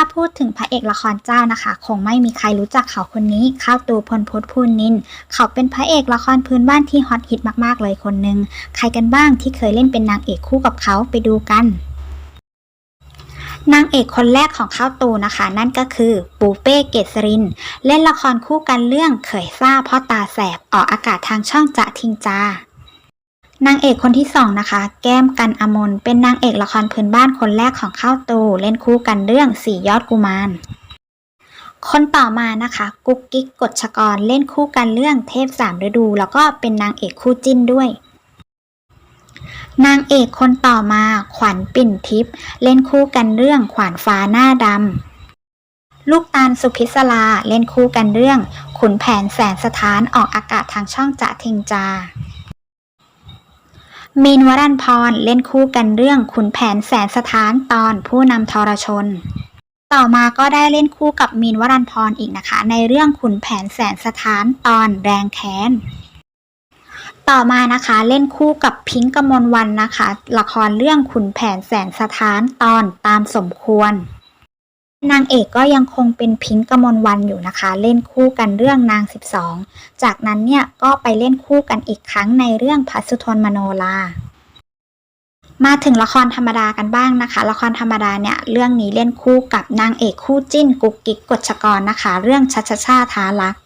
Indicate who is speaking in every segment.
Speaker 1: าพูดถึงพระเอกละครเจ้านะคะ คงไม่มีใครรู้จักเขาคนนี้ ข้าวตูพลพศพูนนิน เขาเป็นพระเอกละครพื้นบ้านที่ฮอตฮิตมากๆเลยคนหนึ่งใครกันบ้างที่เคยเล่นเป็นนางเอกคู่กับเขาไปดูกันนางเอกคนแรกของข้าวตูนะคะ นั่นก็คือปูเป้เกษริน เล่นละครคู่กันเรื่องเขยซ่าพ่อตาแสบออกอากาศทางช่องจะทิงจา นางเอกคนที่สองนะคะ แก้มกันอมนเป็นนางเอกละครพื้นบ้านคนแรกของข้าวตูเล่นคู่กันเรื่องสี่ยอดกุมาร คนต่อมานะคะ กุ๊กกิ๊กกฎชกรเล่นคู่กันเรื่องเทพสามฤดู แล้วก็เป็นนางเอกคู่จิ้นด้วย นางเอกคนต่อมาขวัญปิ่นทิพย์เล่นคู่กันเรื่องขวานฟ้าหน้าดำลูกตาลสุพิศลาเล่นคู่กันเรื่อง ขุนแผนแสนสถานออกอากาศทางช่องจะเทงจา มีนวรันพรเล่นคู่กันเรื่องขุนแผนแสนสถานตอนผู้นำทรชน ต่อมาก็ได้เล่นคู่กับมีนวรันพรอีกนะคะ ในเรื่องขุนแผนแสนสถานตอนแรงแค้น ต่อมานะคะเล่นคู่กับพิงค์กมลวันนะคะ ละครเรื่องขุนแผนแสนสถานตอนตามสมควร นางเอกก็ยังคงเป็นพิงค์กมลวันอยู่นะคะ เล่นคู่กันเรื่องนาง 12 จากนั้นเนี่ยก็ไปเล่นคู่กันอีกครั้งในเรื่องพัสุทนมโนลามาถึงละครธรรมดากันบ้างนะคะ ละครธรรมดาเนี่ยเรื่องนี้เล่นคู่กับนางเอกคู่จิ้นกุ๊กกิ๊กกฎชกรนะคะ เรื่องชัชชาทารัก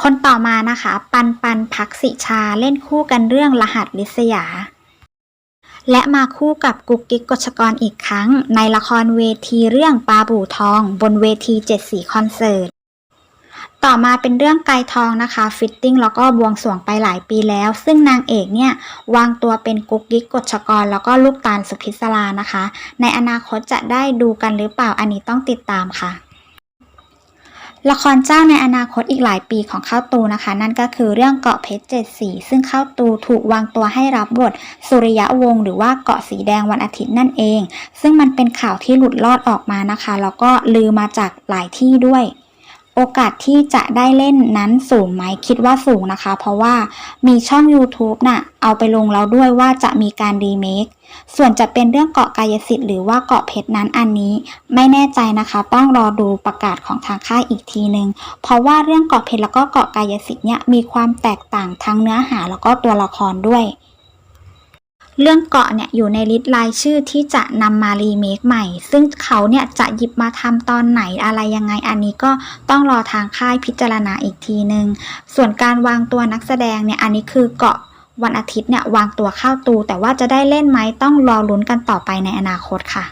Speaker 1: คนต่อมานะคะ ปันปันพักสิชาเล่นคู่กันเรื่องรหัสลิษยา และมาคู่กับกุ๊กกิ๊กกฎชกรอีกครั้ง ในละครเวทีเรื่องปลาบู่ทอง บนเวทีเจ็ดสีคอนเสิร์ต ต่อมาเป็นเรื่องไกทองนะคะ ฟิตติ้งแล้วก็บวงสรวงไปหลายปีแล้ว ซึ่งนางเอกเนี่ยวางตัวเป็นกุ๊กกิ๊กกฎชกร แล้วก็ลูกตาลสุพิศลานะคะ ในอนาคตจะได้ดูกันหรือเปล่าอันนี้ต้องติดตามค่ะ ละครเจ้าในอนาคตอีกหลายปีของข้าวตูนะคะ นั่นก็คือเรื่องเกาะเพชรเจ็ดสี ซึ่งข้าวตูถูกวางตัวให้รับบทสุริยะวงศ์หรือว่าเกาะสีแดงวันอาทิตย์นั่นเอง ซึ่งมันเป็นข่าวที่หลุดลอดออกมานะคะแล้วก็ลือมาจากหลายที่ด้วย โอกาสที่จะได้เล่นนั้นสูงไหมคิดว่าสูงนะคะ เพราะว่ามีช่อง YouTube น่ะเอาไปลงแล้วด้วยว่าจะมีการรีเมคส่วนจะเป็นเรื่องเกาะกายสิทธิ์หรือว่าเกาะเพชรนั้นอันนี้ ไม่แน่ใจนะคะ ต้องรอดูประกาศของทางค่ายอีกทีหนึ่งเพราะว่าเรื่องเกาะเพชรแล้วก็เกาะกายสิทธิ์เนี่ยมีความแตกต่างทั้งเนื้อหาแล้วก็ตัวละครด้วย เรื่องเกาะเนี่ยอยู่ในลิสต์รายชื่อที่จะนำมารีเมคใหม่ ซึ่งเขาเนี่ยจะหยิบมาทำตอนไหนอะไรยังไงอันนี้ก็ต้องรอทางค่ายพิจารณาอีกทีนึง ส่วนการวางตัวนักแสดงเนี่ยอันนี้คือเกาะวันอาทิตย์เนี่ยวางตัวเข้าตู แต่ว่าจะได้เล่นไหมต้องรอลุ้นกันต่อไปในอนาคตค่ะ